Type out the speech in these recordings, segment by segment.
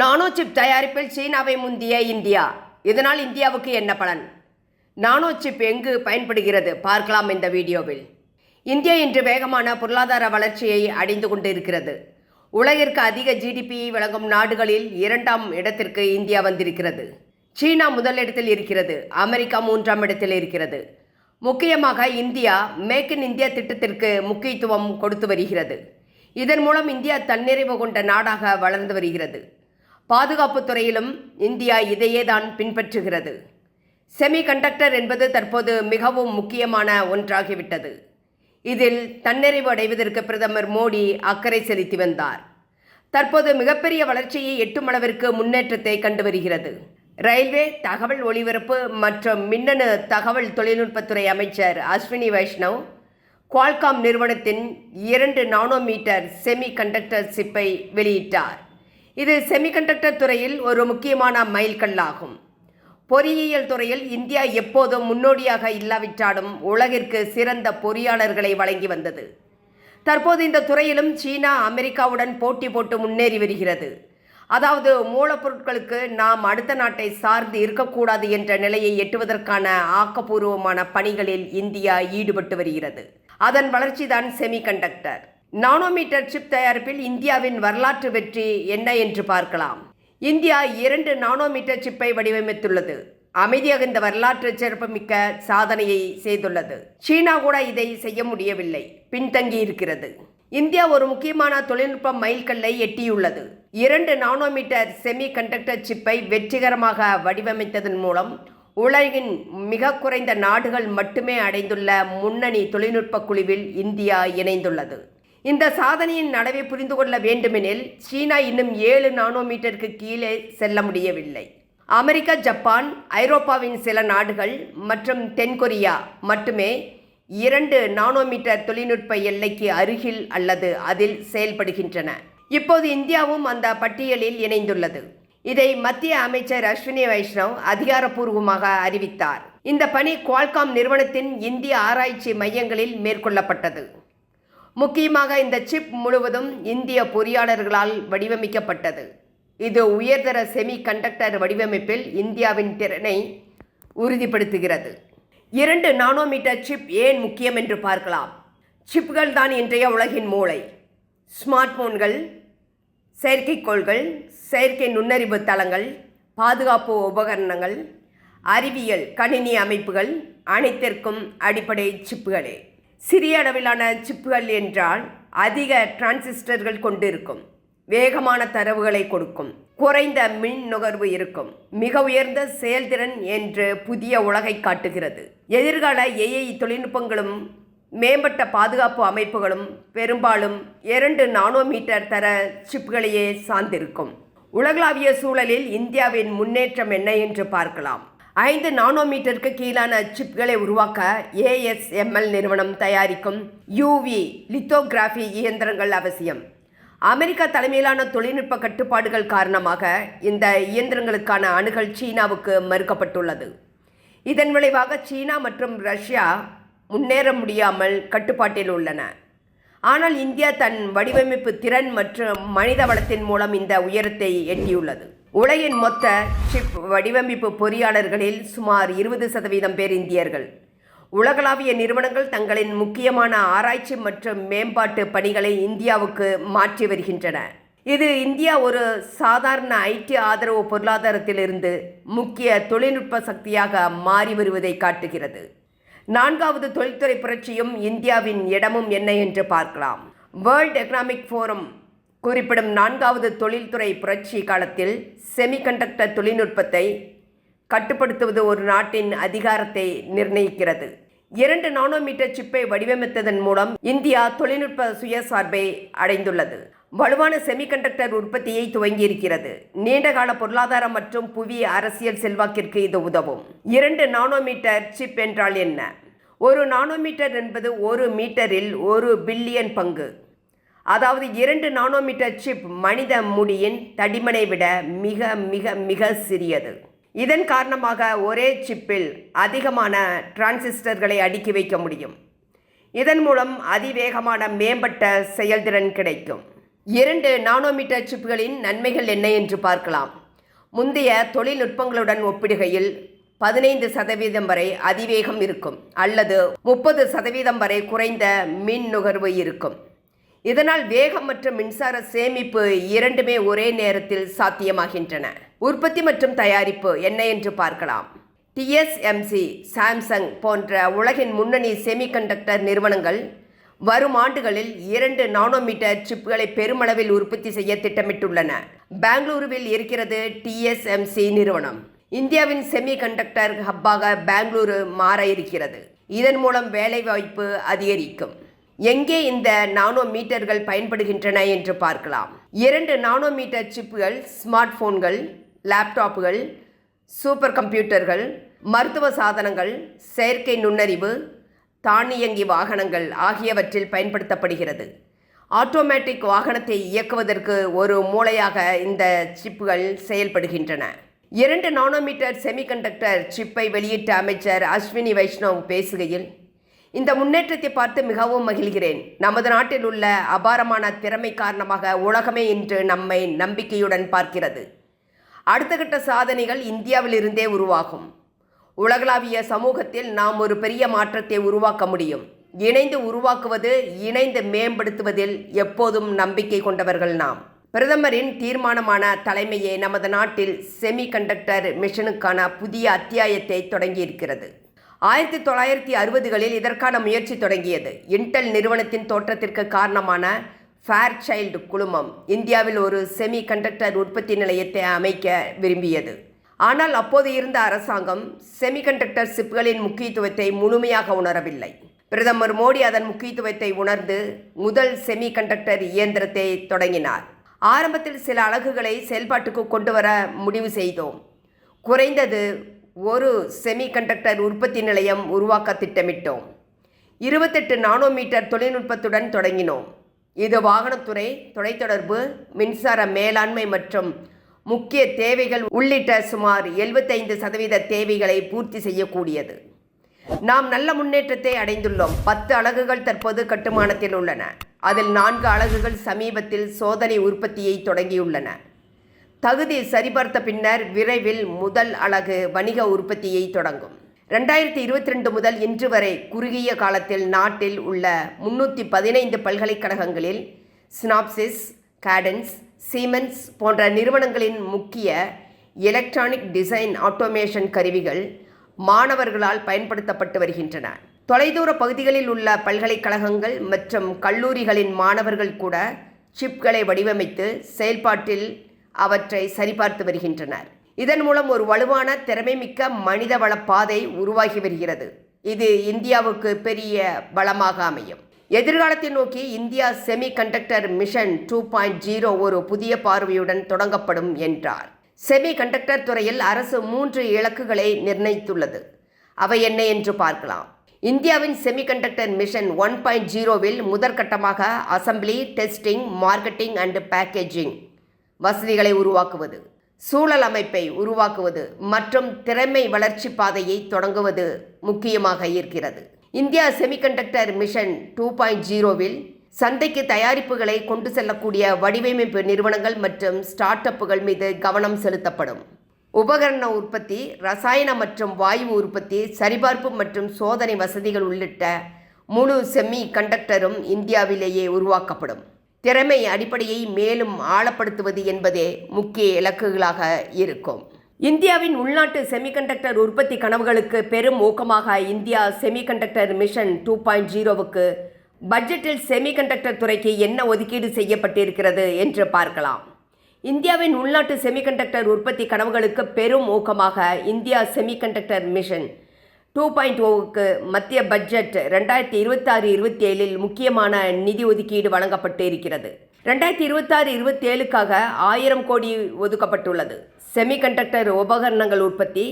நானோ chip தயாரிப்பில் சீனாவை முந்திய இந்தியா. இதனால் இந்தியாவுக்கு என்ன பலன்? நானோ சிப் எங்கு பயன்படுகிறது? பார்க்கலாம் இந்த வீடியோவில். இந்தியா இன்று வேகமான பொருளாதார வளர்ச்சியை அடைந்து கொண்டிருக்கிறது. உலகிற்கு அதிக ஜிடிபியை வழங்கும் நாடுகளில் இரண்டாம் இடத்திற்கு இந்தியா வந்திருக்கிறது. சீனா முதலிடத்தில் இருக்கிறது. அமெரிக்கா மூன்றாம் இடத்தில் இருக்கிறது. முக்கியமாக இந்தியா மேக் இன் இந்தியா திட்டத்திற்கு முக்கியத்துவம் கொடுத்து வருகிறது. இதன் மூலம் இந்தியா தன்னிறைவு கொண்ட நாடாக வளர்ந்து வருகிறது. பாதுகாப்பு துறையிலும் இந்தியா இதையே தான் பின்பற்றுகிறது. செமிகண்டக்டர் என்பது தற்போது மிகவும் முக்கியமான ஒன்றாகிவிட்டது. இதில் தன்னிறைவு அடைவதற்கு பிரதமர் மோடி அக்கறை செலுத்தி வந்தார். தற்போது மிகப்பெரிய வளர்ச்சியை எட்டும் அளவிற்கு முன்னேற்றத்தை கண்டு வருகிறது. ரயில்வே தகவல் ஒளிபரப்பு மற்றும் மின்னணு தகவல் தொழில்நுட்பத்துறை அமைச்சர் அஸ்வினி வைஷ்ணவ் குவால்காம் நிறுவனத்தின் இரண்டு நானோமீட்டர் செமி கண்டக்டர் சிப்பை வெளியிட்டார். இது செமிகண்டக்டர் துறையில் ஒரு முக்கியமான மைல்கல்லாகும். பொறியியல் துறையில் இந்தியா எப்போதும் முன்னோடியாக இல்லாவிட்டாலும் உலகிற்கு சிறந்த பொறியாளர்களை வழங்கி வந்தது. தற்போது இந்த துறையிலும் சீனா அமெரிக்காவுடன் போட்டி போட்டு முன்னேறி வருகிறது. அதாவது மூலப்பொருட்களுக்கு நாம் அடுத்த நாட்டை சார்ந்து இருக்கக்கூடாது என்ற நிலையை எட்டுவதற்கான ஆக்கப்பூர்வமான பணிகளில் இந்தியா ஈடுபட்டு வருகிறது. அதன் வளர்ச்சிதான் செமிகண்டக்டர் நானோமீட்டர் சிப் தயாரிப்பில் இந்தியாவின் வரலாற்று வெற்றி என்ன என்று பார்க்கலாம். இந்தியா இரண்டு நானோமீட்டர் சிப்பை வடிவமைத்துள்ளது. அமைதியாக இந்த வரலாற்று சிறப்புமிக்க சாதனையை செய்துள்ளது. சீனா கூட இதை செய்ய முடியவில்லை. பின்தங்கி இருக்கிறது. இந்தியா ஒரு முக்கியமான தொழில்நுட்ப மைல்கல்லை எட்டியுள்ளது. இரண்டு நானோமீட்டர் செமி கண்டக்டர் சிப்பை வெற்றிகரமாக வடிவமைத்ததன் மூலம் உலகின் மிக குறைந்த நாடுகள் மட்டுமே அடைந்துள்ள முன்னணி தொழில்நுட்ப குழுவில் இந்தியா இணைந்துள்ளது. இந்த சாதனையின் நடவை புரிந்து கொள்ள வேண்டுமெனில் சீனா இன்னும் ஏழு நானோமீட்டருக்கு கீழே செல்ல முடியவில்லை. அமெரிக்கா ஜப்பான் ஐரோப்பாவின் சில நாடுகள் மற்றும் தென்கொரியா மட்டுமே இரண்டு நானோமீட்டர் தொழில்நுட்ப எல்லைக்கு அருகில் அல்லது அதில் செயல்படுகின்றன. இப்போது இந்தியாவும் அந்த பட்டியலில் இணைந்துள்ளது. இதை மத்திய அமைச்சர் அஸ்வினி வைஷ்ணவ் அதிகாரப்பூர்வமாக அறிவித்தார். இந்த பணி குவால்காம் நிறுவனத்தின் இந்திய ஆராய்ச்சி மையங்களில் மேற்கொள்ளப்பட்டது. முக்கியமாக இந்த சிப் முழுவதும் இந்திய பொறியாளர்களால் வடிவமைக்கப்பட்டது. இது உயர்தர செமி கண்டக்டர் வடிவமைப்பில் இந்தியாவின் திறனை உறுதிப்படுத்துகிறது. இரண்டு நானோமீட்டர் சிப் ஏன் முக்கியம் என்று பார்க்கலாம். சிப்கள் தான் இன்றைய உலகின் மூளை. ஸ்மார்ட் போன்கள் செயற்கைக்கோள்கள் செயற்கை நுண்ணறிவு தளங்கள் பாதுகாப்பு உபகரணங்கள் அறிவியல் கணினி அமைப்புகள் அனைத்திற்கும் அடிப்படை சிப்புகளே. சிறிய அளவிலான சிப்புகள் என்றால் அதிக டிரான்சிஸ்டர்கள் கொண்டிருக்கும். வேகமான தரவுகளை கொடுக்கும். குறைந்த மின் நுகர்வு இருக்கும். மிக உயர்ந்த செயல்திறன் என்று புதிய உலகை காட்டுகிறது. எதிர்கால ஏஐ தொழில்நுட்பங்களும் மேம்பட்ட பாதுகாப்பு அமைப்புகளும் பெரும்பாலும் இரண்டு நானோமீட்டர் தர சிப்களையே சார்ந்திருக்கும். உலகளாவிய சூழலில் இந்தியாவின் முன்னேற்றம் என்ன என்று பார்க்கலாம். ஐந்து நானோமீட்டருக்கு கீழான சிப்களை உருவாக்க ஏஎஸ்எம்எல் நிறுவனம் தயாரிக்கும் யூவி லித்தோகிராஃபி இயந்திரங்கள் அவசியம். அமெரிக்கா தலைமையிலான தொழில்நுட்ப கட்டுப்பாடுகள் காரணமாக இந்த இயந்திரங்களுக்கான அணுகல் சீனாவுக்கு மறுக்கப்பட்டுள்ளது. இதன் விளைவாக சீனா மற்றும் ரஷ்யா முன்னேற முடியாமல் கட்டுப்பாட்டில் உள்ளன. ஆனால் இந்தியா தன் வடிவமைப்பு திறன் மற்றும் மனித வளத்தின் மூலம் இந்த உயரத்தை எட்டியுள்ளது. உலகின் மொத்த சிப் வடிவமைப்பு பொறியாளர்களில் சுமார் இருபது சதவீதம் பேர் இந்தியர்கள். உலகளாவிய நிறுவனங்கள் தங்களின் முக்கியமான ஆராய்ச்சி மற்றும் மேம்பாட்டு பணிகளை இந்தியாவுக்கு மாற்றி வருகின்றன. இது இந்தியா ஒரு சாதாரண ஐடி ஆதரவு பொருளாதாரத்திலிருந்து முக்கிய தொழில்நுட்ப சக்தியாக மாறி வருவதை காட்டுகிறது. நான்காவது தொழில்துறை புரட்சியும் இந்தியாவின் இடமும் என்ன என்று பார்க்கலாம். வேர்ல்ட் எக்கனாமிக் ஃபோரம் குறிப்பிடும் நான்காவது தொழில்துறை புரட்சி காலத்தில் செமிகண்டக்டர் தொழில்நுட்பத்தை கட்டுப்படுத்துவது ஒரு நாட்டின் அதிகாரத்தை நிர்ணயிக்கிறது. இரண்டு நானோமீட்டர் சிப்பை வடிவமைத்ததன் மூலம் இந்தியா தொழில்நுட்ப சுயசார்பை அடைந்துள்ளது. வலுவான செமிகண்டக்டர் உற்பத்தியை துவங்கியிருக்கிறது. நீண்டகால பொருளாதார மற்றும் புவி அரசியல் செல்வாக்கிற்கு இது உதவும். இரண்டு நானோமீட்டர் சிப் என்றால் என்ன? ஒரு நானோமீட்டர் என்பது ஒரு மீட்டரில் ஒரு பில்லியன் பங்கு. அதாவது இரண்டு நானோமீட்டர் சிப் மனித முடியின் தடிமனை விட மிக மிக மிக சிறியது. இதன் காரணமாக ஒரே சிப்பில் அதிகமான டிரான்சிஸ்டர்களை அடுக்கி வைக்க முடியும். இதன் மூலம் அதிவேகமான மேம்பட்ட செயல்திறன் கிடைக்கும். இரண்டு நானோமீட்டர் சிப்புகளின் நன்மைகள் என்ன என்று பார்க்கலாம். முந்தைய தொழில்நுட்பங்களுடன் ஒப்பிடுகையில் பதினைந்து சதவீதம் வரை அதிவேகம் இருக்கும் அல்லது முப்பது சதவீதம் வரை குறைந்த மின் நுகர்வு இருக்கும். இதனால் வேகம் மற்றும் மின்சார சேமிப்பு இரண்டுமே ஒரே நேரத்தில் சாத்தியமாகின்றன. உற்பத்தி மற்றும் தயாரிப்பு என்ன என்று பார்க்கலாம். டிஎஸ்எம்சி சாம்சங் போன்ற உலகின் முன்னணி செமிகண்டக்டர் நிறுவனங்கள் வரும் ஆண்டுகளில் இரண்டு நானோமீட்டர் சிப்புகளை பெருமளவில் உற்பத்தி செய்ய திட்டமிட்டுள்ளன. பெங்களூருவில் இருக்கிறது டிஎஸ்எம்சி நிறுவனம். இந்தியாவின் செமிகண்டக்டர் ஹப்பாக பெங்களூரு மாற இருக்கிறது. இதன் மூலம் வேலைவாய்ப்பு அதிகரிக்கும். எங்கே இந்த நானோ மீட்டர்கள் பயன்படுகின்றன என்று பார்க்கலாம். இரண்டு நானோ மீட்டர் சிப்புகள் ஸ்மார்ட் போன்கள் லேப்டாப்புகள் சூப்பர் கம்ப்யூட்டர்கள் மருத்துவ சாதனங்கள் செயற்கை நுண்ணறிவு தானியங்கி வாகனங்கள் ஆகியவற்றில் பயன்படுத்தப்படுகிறது. ஆட்டோமேட்டிக் வாகனத்தை இயக்குவதற்கு ஒரு மூளையாக இந்த சிப்புகள் செயல்படுகின்றன. இரண்டு நானோமீட்டர் செமிகண்டக்டர் சிப்பை வெளியிட்ட அமைச்சர் அஸ்வினி வைஷ்ணவ் பேசுகையில் இந்த முன்னேற்றத்தை பார்த்து மிகவும் மகிழ்கிறேன். நமது நாட்டில் உள்ள அபாரமான திறமை காரணமாக உலகமே இன்று நம்மை நம்பிக்கையுடன் பார்க்கிறது. அடுத்த கட்ட சாதனைகள் இந்தியாவிலிருந்தே உருவாகும். உலகளாவிய சமூகத்தில் நாம் ஒரு பெரிய மாற்றத்தை உருவாக்க முடியும். இணைந்து உருவாக்குவது இணைந்து மேம்படுத்துவதில் எப்போதும் நம்பிக்கை கொண்டவர்கள் நாம். பிரதமரின் தீர்மானமான தலைமையே நமது நாட்டில் செமி கண்டக்டர் மிஷனுக்கான புதிய அத்தியாயத்தை தொடங்கியிருக்கிறது. ஆயிரத்தி தொள்ளாயிரத்தி அறுபதுகளில் இதற்கான முயற்சி தொடங்கியது. இன்டெல் நிறுவனத்தின் தோற்றத்திற்கு காரணமான ஃபேர் சைல்டு குழுமம் இந்தியாவில் ஒரு செமி கண்டக்டர் உற்பத்தி நிலையத்தை அமைக்க விரும்பியது. ஆனால் அப்போது இருந்த அரசாங்கம் செமிகண்டக்டர் சிப்களின் முக்கியத்துவத்தை முழுமையாக உணரவில்லை. பிரதமர் மோடி அதன் முக்கியத்துவத்தை உணர்ந்து முதல் செமிகண்டக்டர் இயந்திரத்தை தொடங்கினார். ஆரம்பத்தில் சில அலகுகளை செயல்பாட்டுக்கு கொண்டு வர முடிவு செய்தோம். குறைந்தது ஒரு செமிகண்டக்டர் உற்பத்தி நிலையம் உருவாக்க திட்டமிட்டோம். இருபத்தெட்டு நானோமீட்டர் தொழில்நுட்பத்துடன் தொடங்கினோம். இது வாகனத்துறை தொலைத்தொடர்பு மின்சார மேலாண்மை மற்றும் முக்கிய தேவைகள் உள்ளிட்ட சுமார் எழுபத்தைந்து சதவீத தேவைகளை பூர்த்தி செய்யக்கூடியது. நாம் நல்ல முன்னேற்றத்தை அடைந்துள்ளோம். பத்து அலகுகள் தற்போது கட்டுமானத்தில் உள்ளன. அதில் நான்கு அலகுகள் சமீபத்தில் சோதனை உற்பத்தியை தொடங்கியுள்ளன. தகுதி சரிபார்த்த பின்னர் விரைவில் முதல் அலகு வணிக உற்பத்தியை தொடங்கும். ரெண்டாயிரத்தி இருபத்தி ரெண்டு முதல் இன்று வரை குறுகிய காலத்தில் நாட்டில் உள்ள முன்னூற்றி பதினைந்து பல்கலைக்கழகங்களில் ஸ்னாப்சிஸ் கேடன்ஸ் சீமென்ஸ் போன்ற நிறுவனங்களின் முக்கிய எலக்ட்ரானிக் டிசைன் ஆட்டோமேஷன் கருவிகள் மாணவர்களால் பயன்படுத்தப்பட்டு வருகின்றன. தொலைதூர பகுதிகளில் உள்ள பல்கலைக்கழகங்கள் மற்றும் கல்லூரிகளின் மாணவர்கள் கூட சிப்களை வடிவமைத்து செயல்பாட்டில் அவற்றை சரிபார்த்து வருகின்றனர். இதன் மூலம் ஒரு வலுவான திறமைமிக்க மனிதவள பாதை உருவாகி வருகிறது. இது இந்தியாவுக்கு பெரிய பலமாக அமையும். எதிர்காலத்தை நோக்கி India semiconductor mission two point zero ஒரு புதிய பார்வையுடன் தொடங்கப்படும் என்றார். செமி கண்டக்டர் துறையில் அரசு மூன்று இலக்குகளை நிர்ணயித்துள்ளது. அவை என்ன என்று பார்க்கலாம். இந்தியாவின் செமிகண்டக்டர் மிஷன் ஒன் பாயிண்ட் ஜீரோவில் முதற்கட்டமாக assembly testing marketing and packaging வசதிகளை உருவாக்குவது சூழல் அமைப்பை உருவாக்குவது மற்றும் திறமை வளர்ச்சி பாதையை தொடங்குவது முக்கியமாக இருக்கிறது India semiconductor mission two point ஜீரோவில் சந்தைக்கு தயாரிப்புகளை கொண்டு செல்லக்கூடிய வடிவமைப்பு நிறுவனங்கள் மற்றும் ஸ்டார்ட் அப்புகள் மீது கவனம் செலுத்தப்படும். உபகரண உற்பத்தி ரசாயன மற்றும் வாயு உற்பத்தி சரிபார்ப்பு மற்றும் சோதனை வசதிகள் உள்ளிட்ட முழு செமி கண்டக்டரும் இந்தியாவிலேயே உருவாக்கப்படும். திறமை அடிப்படையை மேலும் ஆழப்படுத்துவது என்பதே முக்கிய இலக்குகளாக இருக்கும். இந்தியாவின் உள்நாட்டு செமிகண்டக்டர் உற்பத்தி கனவுகளுக்கு பெரும் ஊக்கமாக India semiconductor mission two point ஜீரோவுக்கு பட்ஜெட்டில் செமிகண்டக்டர் துறைக்கு என்ன ஒதுக்கீடு செய்யப்பட்டிருக்கிறது என்று பார்க்கலாம். இந்தியாவின் உள்நாட்டு செமிகண்டக்டர் உற்பத்தி கனவுகளுக்கு பெரும் ஊக்கமாக India semiconductor mission two point ஓவுக்கு மத்திய பட்ஜெட் ரெண்டாயிரத்தி இருபத்தாறு இருபத்தி ஏழில் முக்கியமான நிதி ஒதுக்கீடு வழங்கப்பட்டு இருக்கிறது. ரெண்டாயிரத்தி இருபத்தாறு இருபத்தி ஏழுக்காக ஆயிரம் கோடி ஒதுக்கப்பட்டுள்ளது. செமிகண்டக்டர் உபகரணங்கள் உற்பத்தி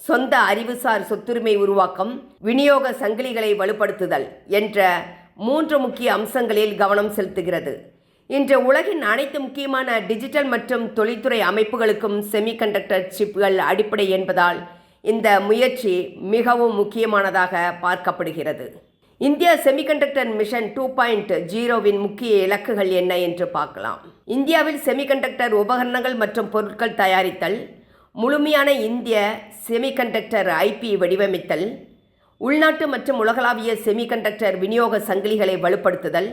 சொந்த அறிவுசார் சொத்துரிமை உருவாக்கம் விநியோக சங்கிலிகளை வலுப்படுத்துதல் என்ற மூன்று முக்கிய அம்சங்களில் கவனம் செலுத்துகிறது. இன்று உலகின் அனைத்து முக்கியமான டிஜிட்டல் மற்றும் தொழில்துறை அமைப்புகளுக்கும் செமிகண்டக்டர் சிப்புகள் அடிப்படை என்பதால் இந்த முயற்சி மிகவும் முக்கியமானதாக பார்க்கப்படுகிறது. India semiconductor mission two point ஜீரோவின் முக்கிய இலக்குகள் என்ன என்று பார்க்கலாம். இந்தியாவில் செமிகண்டக்டர் உபகரணங்கள் மற்றும் பொருட்கள் தயாரித்தல் முழுமையான இந்திய செமிகண்டக்டர் ஐபி வடிவமைத்தல் உள்நாட்டு மற்றும் உலகளாவிய செமிகண்டக்டர் விநியோக சங்கிலிகளை வலுப்படுத்துதல்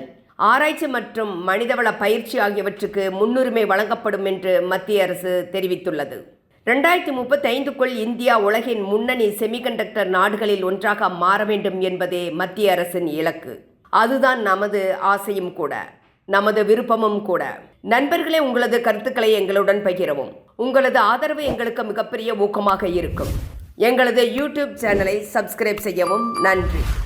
ஆராய்ச்சி மற்றும் மனிதவள பயிற்சி ஆகியவற்றுக்கு முன்னுரிமை வழங்கப்படும் என்று மத்திய அரசு தெரிவித்துள்ளது. ரெண்டாயிரத்தி முப்பத்தைந்துக்குள் இந்தியா உலகின் முன்னணி செமிகண்டக்டர் நாடுகளில் ஒன்றாக மாற வேண்டும் என்பதே மத்திய அரசின் இலக்கு. அதுதான் நமது ஆசையும் கூட நமது விருப்பமும் கூட. நண்பர்களே உங்களது கருத்துக்களை எங்களுடன் பகிரவும். உங்களது ஆதரவு எங்களுக்கு மிகப்பெரிய ஊக்கமாக இருக்கும். எங்களது யூடியூப் சேனலை சப்ஸ்கிரைப் செய்யவும் நன்றி.